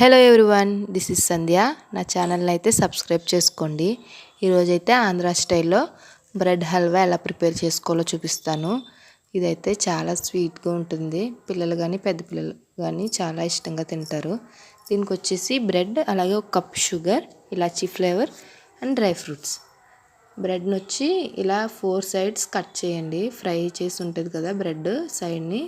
Hello everyone this is Sandhya నా ఛానల్ని అయితే సబ్స్క్రైబ్ చేసుకోండి. ఈరోజైతే ఆంధ్ర స్టైల్లో బ్రెడ్ హల్వా ఎలా ప్రిపేర్ చేసుకోవాలో చూపిస్తాను. ఇదైతే చాలా స్వీట్గా ఉంటుంది. పిల్లలు కానీ పెద్ద పిల్లలు కానీ చాలా ఇష్టంగా తింటారు. దీనికి వచ్చేసి బ్రెడ్ అలాగే ఒక cup sugar elaichi flavour and dry fruits బ్రెడ్ని వచ్చి ఇలా ఫోర్ సైడ్స్ కట్ చేయండి. ఫ్రై చేసి ఉంటుంది కదా బ్రెడ్ సైడ్ని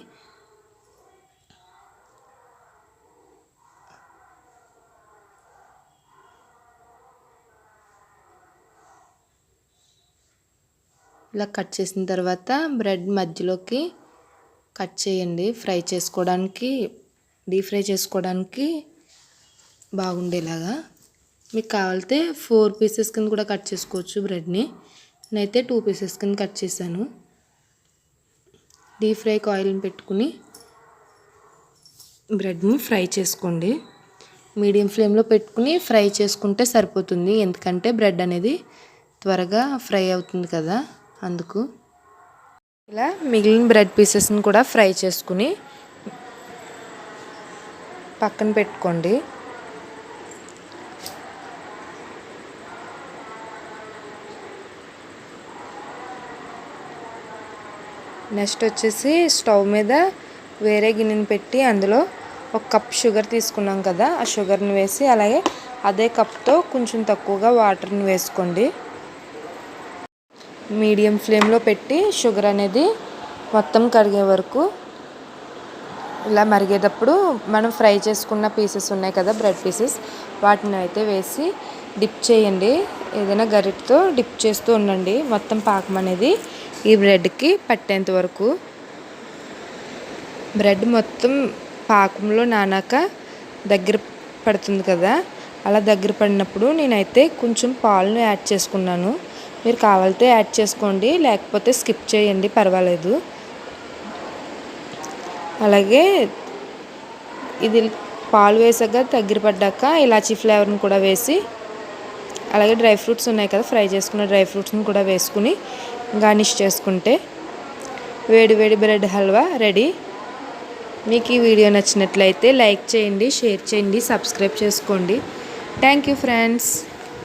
ఇలా కట్ చేసిన తర్వాత బ్రెడ్ మధ్యలోకి కట్ చేయండి. ఫ్రై చేసుకోవడానికి డీప్ ఫ్రై చేసుకోవడానికి బాగుండేలాగా. మీకు కావాలితే ఫోర్ పీసెస్ కింద కూడా కట్ చేసుకోవచ్చు బ్రెడ్ని. నేనైతే టూ పీసెస్ కింద కట్ చేశాను. డీప్ ఫ్రైకి ఆయిల్ని పెట్టుకుని బ్రెడ్ని ఫ్రై చేసుకోండి. మీడియం ఫ్లేమ్లో పెట్టుకుని ఫ్రై చేసుకుంటే సరిపోతుంది. ఎందుకంటే బ్రెడ్ అనేది త్వరగా ఫ్రై అవుతుంది కదా. అందుకు ఇలా మిగిలిన బ్రెడ్ పీసెస్ని కూడా ఫ్రై చేసుకుని పక్కన పెట్టుకోండి. నెక్స్ట్ వచ్చేసి స్టవ్ మీద వేరే గిన్నెని పెట్టి అందులో ఒక కప్ షుగర్ తీసుకున్నాం కదా ఆ షుగర్ని వేసి అలాగే అదే కప్తో కొంచెం తక్కువగా వాటర్ని వేసుకోండి. మీడియం ఫ్లేమ్లో పెట్టి షుగర్ అనేది మొత్తం కరిగే వరకు ఇలా మరిగేటప్పుడు మనం ఫ్రై చేసుకున్న పీసెస్ ఉన్నాయి కదా బ్రెడ్ పీసెస్ వాటిని అయితే వేసి డిప్ చేయండి. ఏదైనా గరిటతో డిప్ చేస్తూ ఉండండి. మొత్తం పాకం అనేది ఈ బ్రెడ్కి పట్టేంత వరకు. బ్రెడ్ మొత్తం పాకంలో నానాక దగ్గర పడుతుంది కదా అలా దగ్గర పడినప్పుడు నేనైతే కొంచెం పాలను యాడ్ చేసుకున్నాను. మీరు కావాలితే యాడ్ చేసుకోండి లేకపోతే స్కిప్ చేయండి పర్వాలేదు. అలాగే ఇది పాలు వేసాక దగ్గర పడ్డాక ఇలాచీ ఫ్లేవర్ని కూడా వేసి అలాగే డ్రై ఫ్రూట్స్ ఉన్నాయి కదా ఫ్రై చేసుకున్న డ్రై ఫ్రూట్స్ని కూడా వేసుకుని గార్నిష్ చేసుకుంటే వేడి వేడి బ్రెడ్ హల్వా రెడీ. మీకు ఈ వీడియో నచ్చినట్లయితే లైక్ చేయండి షేర్ చేయండి సబ్స్క్రైబ్ చేసుకోండి. Thank you friends.